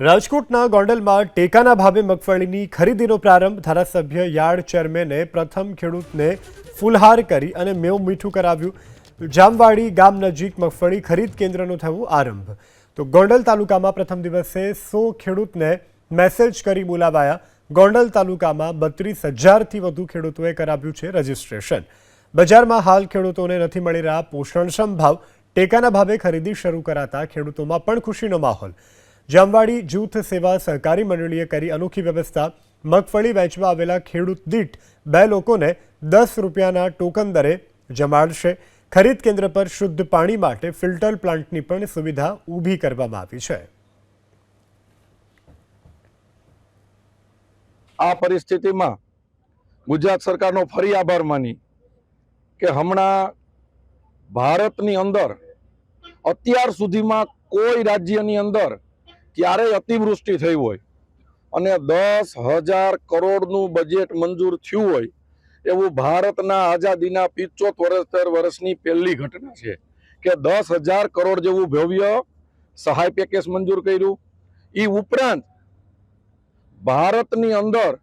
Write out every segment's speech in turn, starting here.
રાજકોટના ગોંડલમાં ટેકાના ભાવે મગફળીની ખરીદીનો પ્રારંભ. ધારાસભ્ય યાર્ડ ચેરમેને પ્રથમ ખેડૂતને ફૂલહાર કરી અને મેવ મીઠું કરાવ્યું. જામવાડી ગામ નજીક મગફળી ખરીદ કેન્દ્રનો થયું આરંભ. તો ગોંડલ તાલુકામાં પ્રથમ દિવસે સો ખેડૂતને મેસેજ કરી બોલાવાયા. ગોંડલ તાલુકામાં બત્રીસ હજારથી વધુ ખેડૂતોએ કરાવ્યું છે રજીસ્ટ્રેશન. બજારમાં હાલ ખેડૂતોને નથી મળી રહ્યા પોષણક્ષમ ભાવ. ટેકાના ભાવે ખરીદી શરૂ કરાતા ખેડૂતોમાં પણ ખુશીનો માહોલ. જામવાડી જૂથ સેવા સહકારી મંડળીએ કરી અનોખી વ્યવસ્થા. મગફળી વેચવા આવેલા ખેડૂત દીઠ બે લોકોને દસ રૂપિયાના ટોકન દરે જમાડશે. ખરીદ કેન્દ્ર પર શુદ્ધ પાણી માટે ફિલ્ટર પ્લાન્ટની પણ સુવિધા ઊભી કરવામાં આવી છે. આ પરિસ્થિતિમાં ગુજરાત સરકારનો ફરી આભાર માની કે હમણાં ભારતની અંદર અત્યાર સુધીમાં કોઈ રાજ્યની અંદર ક્યારેય અતિવૃષ્ટિ થઈ હોય. અને દસ હજાર કરોડનું બજેટ મંજૂર થયું હોય, એવું ભારતના આઝાદીના પિચોતેર વર્ષની પહેલી ઘટના છે કે દસ હજાર કરોડ જેવું ભવ્ય સહાય પેકેજ મંજૂર કર્યું. એ ઉપરાંત ભારતની અંદર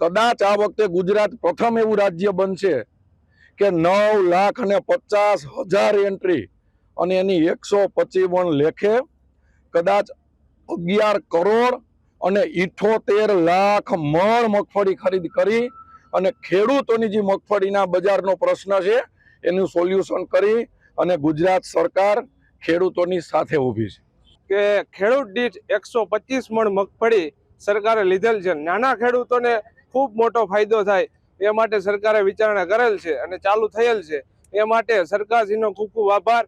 કદાચ આ વખતે ગુજરાત પ્રથમ એવું રાજ્ય બનશે કે નવ લાખ અને પચાસ હજાર એન્ટ્રી અને એની એકસો પચીવન લેખે કદાચ અગિયાર કરોડ અને ઇઠોતેર લાખ મણ મગફળી ખરીદ કરી અને ખેડૂતોની જે મગફળીના બજારનો પ્રશ્ન છે, એનું સોલ્યુશન કરી અને ગુજરાત સરકાર ખેડૂતોની સાથે ઊભી છે. કે ખેડૂત દીઠ એકસો પચીસ મણ મગફળી સરકારે લીધેલ છે. નાના ખેડૂતોને ખૂબ મોટો ફાયદો થાય, એ માટે સરકારે વિચારણા કરેલ છે અને ચાલુ થયેલ છે. એ માટે સરકારશ્રીનો ખૂબ ખૂબ આભાર.